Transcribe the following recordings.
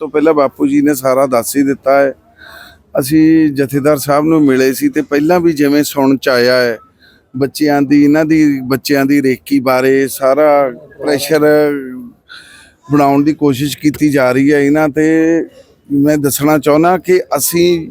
ਤੋਂ ਪਹਿਲਾਂ ਬਾਪੂ ਜੀ ਨੇ ਸਾਰਾ ਦੱਸ ਹੀ ਦਿੱਤਾ ਹੈ। ਅਸੀਂ ਜਥੇਦਾਰ ਸਾਹਿਬ ਨੂੰ ਮਿਲੇ ਸੀ ਤੇ ਪਹਿਲਾਂ ਵੀ ਜਿਵੇਂ ਸੁਣ ਚ ਆਇਆ ਹੈ, ਬੱਚਿਆਂ ਦੀ, ਇਹਨਾਂ ਦੀ, ਬੱਚਿਆਂ ਦੀ ਰੇਕੀ ਬਾਰੇ ਸਾਰਾ ਪ੍ਰੈਸ਼ਰ ਬਣਾਉਣ ਦੀ ਕੋਸ਼ਿਸ਼ ਕੀਤੀ ਜਾ ਰਹੀ ਹੈ। ਇਹਨਾਂ ਤੇ ਮੈਂ ਦੱਸਣਾ ਚਾਹੁੰਦਾ ਕਿ ਅਸੀਂ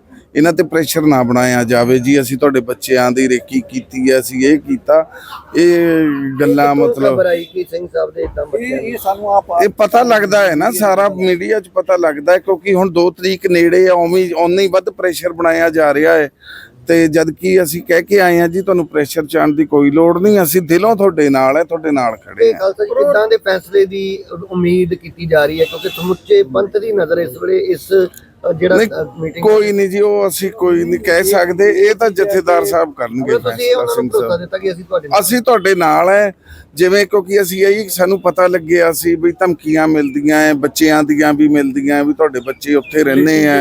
ਇਹਨਾਂ ਤੇ ਪ੍ਰੈਸ਼ਰ ਨਾ ਬਣਾਇਆ ਜਾਵੇ ਜੀ। ਅਸੀਂ ਤੁਹਾਡੇ ਬੱਚਿਆਂ ਦੀ ਰੇਕੀ ਕੀਤੀ ਹੈ ਅਸੀਂ ਇਹ ਕੀਤਾ। ਇਹ ਗੱਲਾਂ ਮਤਲਬ ਖਬਰ ਆਈ ਕਿ ਸਿੰਘ ਸਾਹਿਬ ਦੇ ਇਦਾਂ ਬੱਚੇ ਇਹ ਸਾਨੂੰ ਆਪ ਇਹ ਪਤਾ ਲੱਗਦਾ ਹੈ ਨਾ ਸਾਰਾ ਮੀਡੀਆ 'ਚ ਪਤਾ ਲੱਗਦਾ ਹੈ ਕਿਉਂਕਿ ਹੁਣ 2 ਤਰੀਕ ਨੇੜੇ ਆ ਉਵੇਂ ਓਨਾ ਹੀ ਵੱਧ ਪ੍ਰੈਸ਼ਰ ਬਣਾਇਆ ਜਾ ਰਿਹਾ ਹੈ। ਤੇ ਜਦ ਕਿ ਅਸੀਂ ਕਹਿ ਕੇ ਆਏ ਹਾਂ ਜੀ ਤੁਹਾਨੂੰ ਪ੍ਰੈਸ਼ਰ ਚਾਣ ਦੀ ਕੋਈ ਲੋੜ ਨਹੀਂ ਅਸੀਂ ਦਿਲੋਂ ਤੁਹਾਡੇ ਨਾਲ ਹੈ ਤੁਹਾਡੇ ਨਾਲ ਖੜੇ ਇਹ ਹਾਂ। ਖਾਲਸਾ ਜੀ ਕਿੱਦਾਂ ਦੇ ਫੈਸਲੇ ਦੀ ਉਮੀਦ ਕੀਤੀ ਜਾ ਰਹੀ ਹੈ? ਕਿਉਂਕਿ ਸਮੁੱਚੇ ਪੰਥ ਦੀ ਨਜ਼ਰ ਇਸ ਵੇਲੇ ਇਸ ਜਿਹੜਾ ਮੀਟਿੰਗ ਕੋਈ ਨਹੀਂ ਜੀ ਉਹ ਅਸੀਂ ਕੋਈ ਨਹੀਂ ਕਹਿ ਸਕਦੇ। ਇਹ ਤਾਂ ਜਥੇਦਾਰ ਸਾਹਿਬ ਕਰਨਗੇ ਫੈਸਲਾ ਸਿੰਘ ਸਾਹਿਬ। ਅਸੀਂ ਤੁਹਾਡੇ ਨਾਲ ਅਸੀਂ ਤੁਹਾਡੇ ਨਾਲ ਹੈ ਜਿਵੇਂ ਕਿਉਂਕਿ ਅਸੀਂ ਇਹੀ ਸਾਨੂੰ ਪਤਾ ਲੱਗਿਆ ਸੀ ਵੀ ਧਮਕੀਆਂ ਮਿਲਦੀਆਂ ਹੈ ਬੱਚਿਆਂ ਦੀਆਂ ਵੀ ਮਿਲਦੀਆਂ ਵੀ ਤੁਹਾਡੇ ਬੱਚੇ ਉੱਥੇ ਰਹਿੰਦੇ ਆ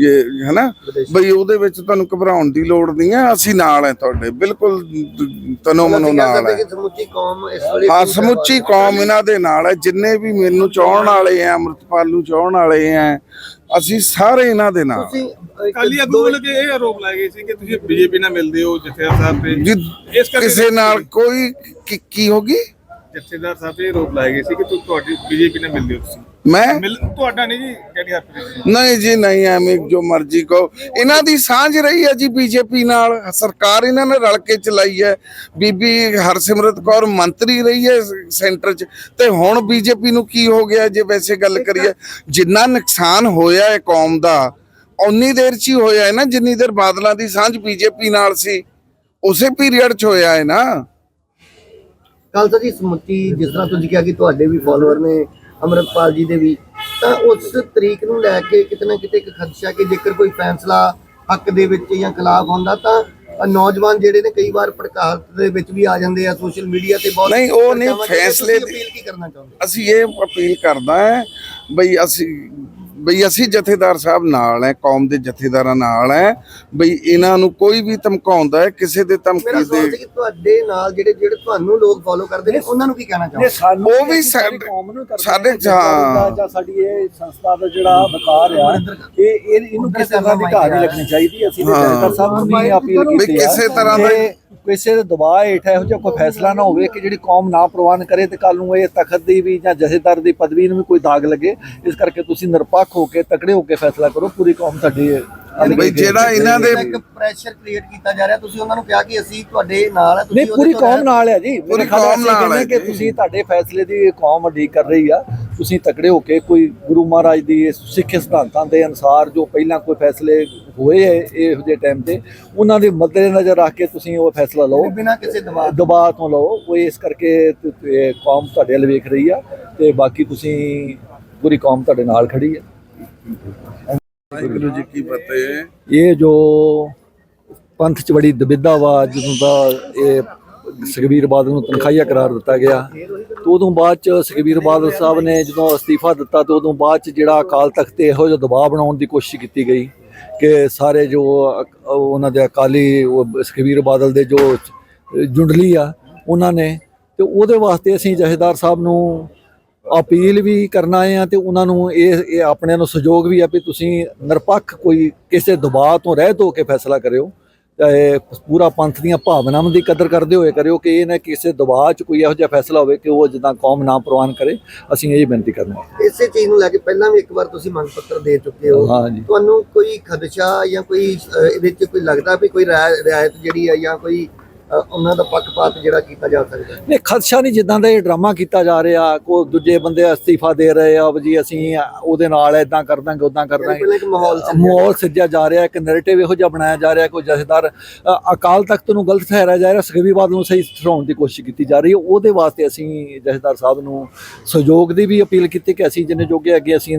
ਇਹ ਹੈਨਾ? ਬਈ ਉਹਦੇ ਵਿੱਚ ਤੁਹਾਨੂੰ ਘਬਰਾਉਣ ਦੀ ਲੋੜ ਨਹੀਂ ਹੈ ਅਸੀਂ ਨਾਲ ਹੈ ਤੁਹਾਡੇ ਬਿਲਕੁਲ ਤਨੋ ਮਨੋ ਨਾਲ ਹੈ ਸਮੁੱਚੀ ਕੌਮ ਇਸ ਵੇਲੇ ਹਾਂ ਸਮੁੱਚੀ ਕੌਮ ਇਹਨਾਂ ਦੇ ਨਾਲ ਹੈ ਜਿੰਨੇ ਵੀ ਮੈਨੂੰ ਚਾਹਣ ਵਾਲੇ ਆ ਅੰਮ੍ਰਿਤਪਾਲ ਨੂੰ ਚਾਹਣ ਵਾਲੇ ਆ ਅਸੀਂ ਸਾਰੇ ਇਹਨਾਂ ਦੇ ਨਾਲ। ਤੁਸੀਂ ਕਾਲੀ ਆਗੂ ਵੱਲੋਂ ਕਿ ਇਹ ਆਰੋਪ ਲਾਏ ਗਏ ਸੀ ਕਿ ਤੁਸੀਂ ਬੀਜੇਪੀ ਨਾਲ ਮਿਲਦੇ ਹੋ ਜਥੇਦਾਰ ਸਾਹਿਬ ਤੇ। ਇਸ ਕਰਕੇ ਕਿਸੇ ਨਾਲ ਕੋਈ ਕੀ- ਕੀ ਹੋਗੀ ਜਥੇਦਾਰ ਸਾਹਿਬ ਤੇ ਆਰੋਪ ਲਾਏ ਗਏ ਸੀ ਕਿ ਤੁਸੀਂ ਤੁਹਾਡੀ ਬੀਜੇਪੀ ਨਾਲ ਮਿਲਦੇ ਹੋ ਤੁਸੀਂ। ਮੈਂ ਮਿਲ ਤੁਹਾਡਾ ਨਹੀਂ ਜੀ ਕਿਹੜੀ ਹਰਪ੍ਰੀਤ ਨਹੀਂ। ਜੀ ਨਹੀਂ ਐਵੇਂ ਜੋ ਮਰਜ਼ੀ ਕਹੋ। ਇਹਨਾਂ ਦੀ ਸਾਂਝ ਰਹੀ ਹੈ ਜੀ ਬੀਜੇਪੀ ਨਾਲ। ਸਰਕਾਰ ਇਹਨਾਂ ਨੇ ਰਲ ਕੇ ਚਲਾਈ ਹੈ। ਬੀਬੀ ਹਰਸਿਮਰਤ ਕੌਰ ਮੰਤਰੀ ਰਹੀ ਹੈ ਸੈਂਟਰ 'ਚ। ਤੇ ਹੁਣ ਬੀਜੇਪੀ ਨੂੰ ਕੀ ਹੋ ਗਿਆ ਜੇ ਵੈਸੇ ਗੱਲ ਕਰੀਏ? ਜਿੰਨਾ ਨੁਕਸਾਨ ਹੋਇਆ ਹੈ ਕੌਮ ਦਾ ਉਨੀ ਦੇਰ 'ਚ ਹੀ ਹੋਇਆ ਹੈ ਨਾ ਜਿੰਨੀ ਦੇਰ ਬਾਦਲਾਂ ਦੀ ਸਾਂਝ ਬੀਜੇਪੀ ਨਾਲ ਸੀ ਉਸੇ ਪੀਰੀਅਡ 'ਚ ਹੋਇਆ ਹੈ ਨਾ। ਖਾਲਸਾ ਜੀ ਸਮੁੱਚੀ ਜਿਸ ਤਰ੍ਹਾਂ ਤੁਸੀਂ ਕਿਹਾ ਕਿ ਤੁਹਾਡੇ ਵੀ ਫਾਲੋਅਰ ਨੇ ਅਮਰਤਪਾਲ ਜੀ ਦੇ ਵੀ ਤਾਂ ਉਸ ਤਰੀਕ ਨੂੰ ਲੈ ਕੇ ਕਿਤੇ ਨਾ ਕਿਤੇ ਇੱਕ ਖਦਸ਼ਾ ਕਿ ਜੇਕਰ ਕੋਈ ਫੈਸਲਾ ਹੱਕ ਦੇ ਵਿੱਚ ਜਾਂ ਖਿਲਾਫ ਹੁੰਦਾ ਤਾਂ ਨੌਜਵਾਨ ਜਿਹੜੇ ਨੇ ਕਈ ਵਾਰ ਭੜਕਾਹਟ ਦੇ ਵਿੱਚ ਵੀ ਆ ਜਾਂਦੇ ਆ ਸੋਸ਼ਲ ਮੀਡੀਆ ਤੇ ਬਹੁਤ ਨਹੀਂ, ਉਹ ਨਹੀਂ। ਫੈਸਲੇ ਦੀ- ਅਪੀਲ ਕੀ ਕਰਨਾ ਚਾਹੁੰਦੇ ਅਸੀਂ ਇਹ ਅਪੀਲ ਕਰਦਾ ਹੈ ਬਈ ਅਸੀਂ ਬਈ ਅਸੀਂ ਜਥੇਦਾਰ ਸਾਹਿਬ ਨਾਲ ਹੈ ਕੌਮ ਦੇ ਜਥੇਦਾਰਾਂ ਨਾਲ ਹੈ ਬਈ ਇਹਨਾਂ ਨੂੰ ਕੋਈ ਵੀ ਧਮਕਾਉਂਦਾ ਹੈ ਕਿਸੇ ਦੇ ਧਮਕੀ ਦੇ ਤੁਹਾਡੇ ਨਾਲ ਜਿਹੜੇ ਜਿਹੜੇ ਤੁਹਾਨੂੰ ਲੋਕ ਫੋਲੋ ਕਰਦੇ ਨੇ ਉਹਨਾਂ ਨੂੰ ਕੀ ਕਹਿਣਾ ਇਹ ਚਾਹੁੰਦੇ ਸਾਨੂੰ ਉਹ ਵੀ ਅਸੀਂ ਸਾਡੀ ਸਾਡੇ- ਕੌਮ ਨੂੰ ਕਰਦੇ ਸਾਡੇ ਹਾਂ, ਜਥੇਦਾਰੀ ਦਾ ਜਾਂ ਸਾਡੀ ਇਹ ਸੰਸਥਾ ਦਾ ਜਿਹੜਾ ਵਕਾਰ ਆ ਇਹ ਇਹ ਇਹਨੂੰ ਕਿਸੇ ਤਰ੍ਹਾਂ ਦੀ ਘਾਟ ਨਹੀਂ ਲੱਗਣੀ ਚਾਹੀਦੀ ਅਸੀਂ ਤੇ ਹਾਂ। ਜਥੇਦਾਰ ਸਾਹਿਬ ਨੂੰ ਵੀ ਅਪੀਲ ਵੀ ਕੀਤੀ ਆ। ਕਿਸੇ ਤਰ੍ਹਾਂ ਦਾ- ਕਿਸੇ ਦੇ ਦਬਾਅ ਹੇਠ ਇਹੋ ਜਿਹਾ ਕੋਈ ਫੈਸਲਾ ਨਾ ਹੋਵੇ ਕਿ ਜਿਹੜੀ ਕੌਮ ਨਾ ਪ੍ਰਵਾਨ ਕਰੇ ਤੇ ਕੱਲ ਨੂੰ ਇਹ ਤਖਤ ਦੀ ਵੀ ਜਾਂ ਜਥੇਦਾਰ ਦੀ ਪਦਵੀ ਨੂੰ ਵੀ ਕੋਈ ਦਾਗ ਲੱਗੇ ਇਸ ਕਰਕੇ ਤੁਸੀਂ ਨਿਰਪੱਖ ਹੋ ਕੇ ਤਕੜੇ ਹੋ ਕੇ ਫੈਸਲਾ ਕਰੋ ਪੂਰੀ ਕੌਮ ਤੁਹਾਡੀ ਬਈ ਜਿਹੜਾ ਇਹਨਾਂ ਦੇ ਇੱਕ ਪ੍ਰੈਸ਼ਰ ਕ੍ਰੀਏਟ ਕੀਤਾ ਜਾ ਰਿਹਾ ਤੁਸੀਂ ਉਹਨਾਂ ਨੂੰ ਕਿਹਾ ਕਿ ਅਸੀਂ ਤੁਹਾਡੇ ਨਾਲ ਨਹੀਂ ਤੁਸੀਂ ਪੂਰੀ ਕੌਮ ਨਾਲ ਹੈ ਜੀ ਪੂਰੀ ਮੇਰੇ ਖਿਆਲ ਨਾਲ ਕਿ। ਤੁਸੀਂ ਤੁਹਾਡੇ ਫੈਸਲੇ ਦੀ ਕੌਮ ਉਡੀਕ ਕਰ ਰਹੀ ਆ ਤੁਸੀਂ ਤਕੜੇ ਹੋ ਕੇ ਕੋਈ ਗੁਰੂ ਮਹਾਰਾਜ ਦੀ ਇਸ ਸਿੱਖ ਸਿਧਾਂਤਾਂ ਦੇ ਅਨੁਸਾਰ ਜੋ ਪਹਿਲਾਂ ਕੋਈ ਫੈਸਲੇ ਹੋਏ ਹੈ ਇਹੋ ਜਿਹੇ ਟਾਈਮ ਤੇ ਉਹਨਾਂ ਦੇ ਮੱਦੇ ਨਜ਼ਰ ਰੱਖ ਕੇ ਤੁਸੀਂ ਉਹ ਫੈਸਲਾ ਲਓ। ਬਿਨਾਂ ਕਿਸੇ ਦਬਾਅ ਦਬਾਅ ਤੋਂ ਲਓ। ਉਹ ਇਸ ਕਰਕੇ ਕੌਮ ਤੁਹਾਡੇ ਵੱਲ ਵੇਖ ਰਹੀ ਆ ਤੇ ਬਾਕੀ ਤੁਸੀਂ ਪੂਰੀ ਕੌਮ ਤੁਹਾਡੇ ਨਾਲ ਖੜੀ ਹੈ ਵਾਹਿਗੁਰੂ ਜੀ ਕੀ ਫਤਿਹ। ਇਹ ਜੋ ਪੰਥ ਚ ਬੜੀ ਦਬਿੱਦਾ ਵਾ ਜਦੋਂ ਦਾ ਇਹ ਸੁਖਬੀਰ ਬਾਦਲ ਨੂੰ ਤਨਖਾਹੀਆ ਕਰਾਰ ਦਿੱਤਾ ਗਿਆ। ਤੇ ਉਦੋਂ ਬਾਅਦ ਚ ਸੁਖਬੀਰ ਬਾਦਲ ਸਾਹਿਬ ਨੇ ਜਦੋਂ ਅਸਤੀਫਾ ਦਿੱਤਾ, ਤੇ ਉਦੋਂ ਬਾਅਦ ਚ ਜਿਹੜਾ ਅਕਾਲ ਤਖਤ ਤੇ ਇਹੋ ਜਿਹਾ ਦਬਾਅ ਬਣਾਉਣ ਦੀ ਕੋਸ਼ਿਸ਼ ਕੀਤੀ ਗਈ ਕਿ ਸਾਰੇ ਜੋ ਉਹਨਾਂ ਦੇ ਅਕਾਲੀ ਸੁਖਬੀਰ ਬਾਦਲ ਦੇ ਜੋ ਜੁੰਡਲੀ ਆ, ਉਹਨਾਂ ਨੇ ਤੇ ਉਹਦੇ ਵਾਸਤੇ ਅਸੀਂ ਜਹੇਦਾਰ ਸਾਹਿਬ ਨੂੰ ਅਪੀਲ ਵੀ ਕਰਨਾ ਆਏ ਆ ਤੇ ਉਹਨਾਂ ਨੂੰ ਇਹ ਇਹ ਆਪਣੇ ਨੂੰ ਸਹਿਯੋਗ ਵੀ ਆ ਵੀ ਤੁਸੀਂ ਨਿਰਪੱਖ ਕੋਈ ਕਿਸੇ ਦਬਾਅ ਤੋਂ ਰਹਿਤ ਹੋ ਕੇ ਫੈਸਲਾ ਕਰਿਓ। ਪੂਰਾ ਪੰਥ ਦੀਆਂ ਭਾਵਨਾਵਾਂ ਦੀ ਕਦਰ ਕਰਦੇ ਹੋਏ ਕਰਿਓ ਕਿ ਇਹ ਨਾ ਕਿਸੇ ਦਬਾਅ 'ਚ ਕੋਈ ਇਹੋ ਜਿਹਾ ਫੈਸਲਾ ਹੋਵੇ ਕਿ ਉਹ ਜਿੱਦਾਂ ਕੌਮ ਨਾ ਪ੍ਰਵਾਨ ਕਰੇ ਅਸੀਂ ਇਹ ਬੇਨਤੀ ਕਰਨਾ ਇਸੇ ਚੀਜ਼ ਨੂੰ ਲੈ ਕੇ ਪਹਿਲਾਂ ਵੀ ਇੱਕ ਵਾਰ ਤੁਸੀਂ ਮੰਗ ਪੱਤਰ ਦੇ ਚੁੱਕੇ ਹੋ। ਤੁਹਾਨੂੰ ਕੋਈ ਖਦਸ਼ਾ ਜਾਂ ਕੋਈ ਇਹਦੇ ਵਿੱਚ ਕੋਈ ਲੱਗਦਾ ਵੀ ਕੋਈ ਰਿਆ- ਰਿਆਇਤ ਜਿਹੜੀ ਹੈ ਜਾਂ ਕੋਈ ਉਹਨਾਂ ਦਾ ਪੱਖਪਾਤ ਜਿਹੜਾ ਕੀਤਾ ਜਾ ਸਕਦਾ ਨਹੀਂ ਖਦਸ਼ਾ ਨਹੀਂ ਜਿੱਦਾਂ ਦਾ ਇਹ ਡਰਾਮਾ ਕੀਤਾ ਜਾ ਰਿਹਾ ਕੋ ਦੂਜੇ ਬੰਦੇ ਅਸਤੀਫਾ ਦੇ ਰਹੇ ਆ ਜੀ ਅਸੀਂ ਉਹਦੇ ਨਾਲ ਇਦਾਂ ਕਰ ਦਾਂਗੇ ਉਦਾਂ ਕਰ ਦਾਂਗੇ। ਇੱਕ ਮਾਹੌਲ ਮਾਹੌਲ ਸਿੱਜਿਆ ਜਾ ਰਿਹਾ ਇੱਕ ਨੈਰੇਟਿਵ ਇਹੋ ਜਿਹਾ ਬਣਾਇਆ ਜਾ ਰਿਹਾ ਕੋਈ ਜਥੇਦਾਰ ਅਕਾਲ ਤਖਤ ਨੂੰ ਗਲਤ ਠਹਿਰਾਇਆ ਜਾ ਰਿਹਾ ਬਾਦਲ ਨੂੰ ਸਹੀ ਠਹਿਰਾਉਣ ਦੀ ਕੋਸ਼ਿਸ਼ ਕੀਤੀ ਜਾ ਰਹੀ ਹੈ। ਉਹਦੇ ਵਾਸਤੇ ਅਸੀਂ ਜਥੇਦਾਰ ਸਾਹਿਬ ਨੂੰ ਸਹਿਯੋਗ ਦੀ ਵੀ ਅਪੀਲ ਕੀਤੀ ਕਿ ਅਸੀਂ ਜਿੰਨੇ ਜੋਗੇ ਅੱਗੇ ਅਸੀਂ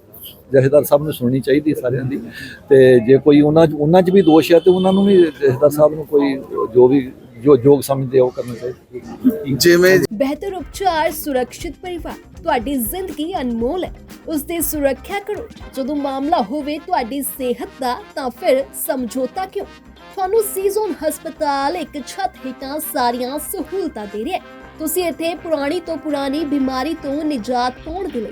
ਜਥੇਦਾਰ ਸਾਹਿਬ ਨੂੰ ਸੁਣਨੀ ਚਾਹੀਦੀ ਸਾਰਿਆਂ ਦੀ। ਤੇ ਜੇ ਕੋਈ ਉਹਨਾਂ 'ਚ ਉਹਨਾਂ 'ਚ ਵੀ ਦੋਸ਼ ਹੈ ਤੇ ਉਹਨਾਂ ਨੂੰ ਵੀ ਜਥੇਦਾਰ ਸਾਹਿਬ ਨੂੰ ਕੋਈ ਜੋ ਵੀ ਜੋ ਯੋਗ ਸਮਝਦੇ ਉਹ ਕਰਨਾ ਚਾਹੀਦਾ। ਜਿਵੇਂ ਬਿਹਤਰ ਉਪਚਾਰ ਸੁਰੱਖਿਅਤ ਪਰਿਵਾਰ। ਤੁਹਾਡੀ ਜ਼ਿੰਦਗੀ ਅਨਮੋਲ ਹੈ। ਉਸ ਦੀ ਸੁਰੱਖਿਆ ਕਰੋ। ਜਦੋਂ ਮਾਮਲਾ ਹੋਵੇ ਤੁਹਾਡੀ ਸਿਹਤ ਦਾ ਤਾਂ ਫਿਰ ਸਮਝੌਤਾ ਕਿਉਂ? ਤੁਹਾਨੂੰ ਸੀਜ਼ਨ ਹਸਪਤਾਲ ਇੱਕ ਛੱਤ ਹੇਠਾਂ ਸਾਰੀਆਂ ਸਹੂਲਤਾਂ ਦੇ ਰਿਹਾ ਹੈ। ਤੁਸੀਂ ਇੱਥੇ ਪੁਰਾਣੀ ਤੋਂ ਪੁਰਾਣੀ ਬਿਮਾਰੀ ਤੋਂ ਨਿਜਾਤ ਪਾਉਣ ਦੇ ਲਈ